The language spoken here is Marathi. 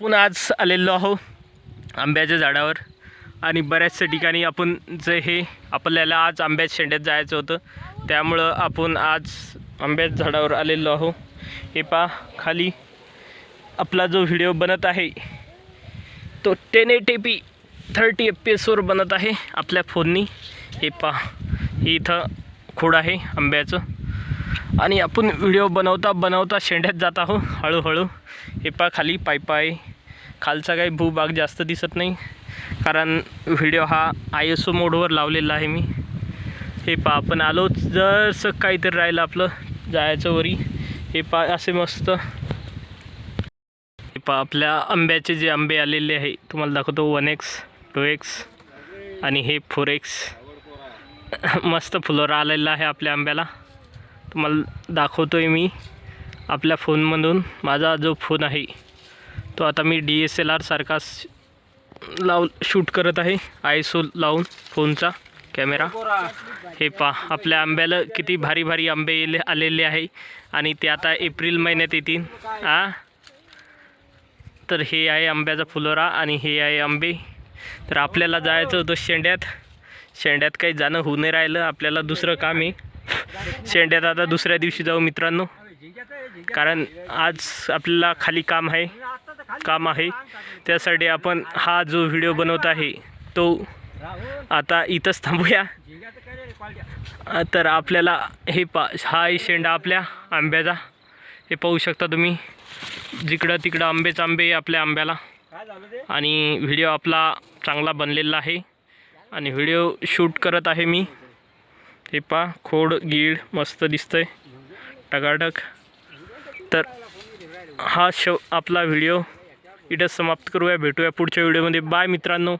आपण आज आलेलो आहो आंब्याच्या झाडावर. आणि बऱ्याचशा ठिकाणी आपण जे हे आपल्याला आज आंब्याच्या शेंड्यात जायचं होतं. त्यामुळं आपण आज आंब्याच्या झाडावर आलेलो आहो. हे पा खाली आपला जो व्हिडिओ बनत आहे तो ten eight P thirty F P एसवर बनत आहे आपल्या फोननी. हे पा हे इथं खोड आहे आंब्याचं. आणि आपण व्हिडिओ बनवता बनवता शेंड्यात जात आहो हळूहळू. हे पा खाली पाय पाय. खालचा काही भूभाग जास्त दिसत नाही. कारण व्हिडिओ हा आय एस ओ मोडवर लावलेला आहे मी. हे पा आपण आलो जसं काहीतरी राहिलं आपलं. जायचं वरी. हे पा असे मस्त. हे पा आपल्या आंब्याचे जे आंबे आलेले आहे तुम्हाला दाखवतो. वन एक्स टू एक्स आणि हे फोर एक्स मस्त फुलोरा आलेला आहे आपल्या आंब्याला. तुम्हाला दाखवतो आहे मी आपल्या फोनमधून. माझा जो फोन आहे तो आता मी डी एस एल आरसारखा श- लाव शूट करत आहे. आय लावून फोनचा कॅमेरा. हे पा आपल्या आंब्याला किती भारी भारी आंबे येले आलेले आहे. आणि ते आता एप्रिल महिन्यात येतील. आ? तर हे आहे आंब्याचा फुलोरा आणि हे आहे आंबे. तर आपल्याला जायचं होतं शेंड्यात. शेंड्यात काही जाणं होऊ नाही राहिलं. आपल्याला दुसरं काम आहे. शेंड्यात आता दुसऱ्या दिवशी जाऊ मित्रांनो. कारण आज आपल्याला खाली काम आहे. काम आहे. त्यासाठी आपण हा जो व्हिडिओ बनवत आहे तो आता इथंच थांबूया. तर आपल्याला हे पा हा आहे शेंडा आपल्या आंब्याचा. हे पाहू शकता तुम्ही. जिकडं तिकडं आंबेच आंबे आहे आपल्या आंब्याला. आणि व्हिडिओ आपला चांगला बनलेला आहे. आणि व्हिडिओ शूट करत आहे मी. हे पा खोड गीळ मस्त दिसतंय. टकाटक तर हा शव आपला व्हिडिओ इथं समाप्त करूया भेटूया पुढच्या व्हिडिओमध्ये बाय मित्रांनो.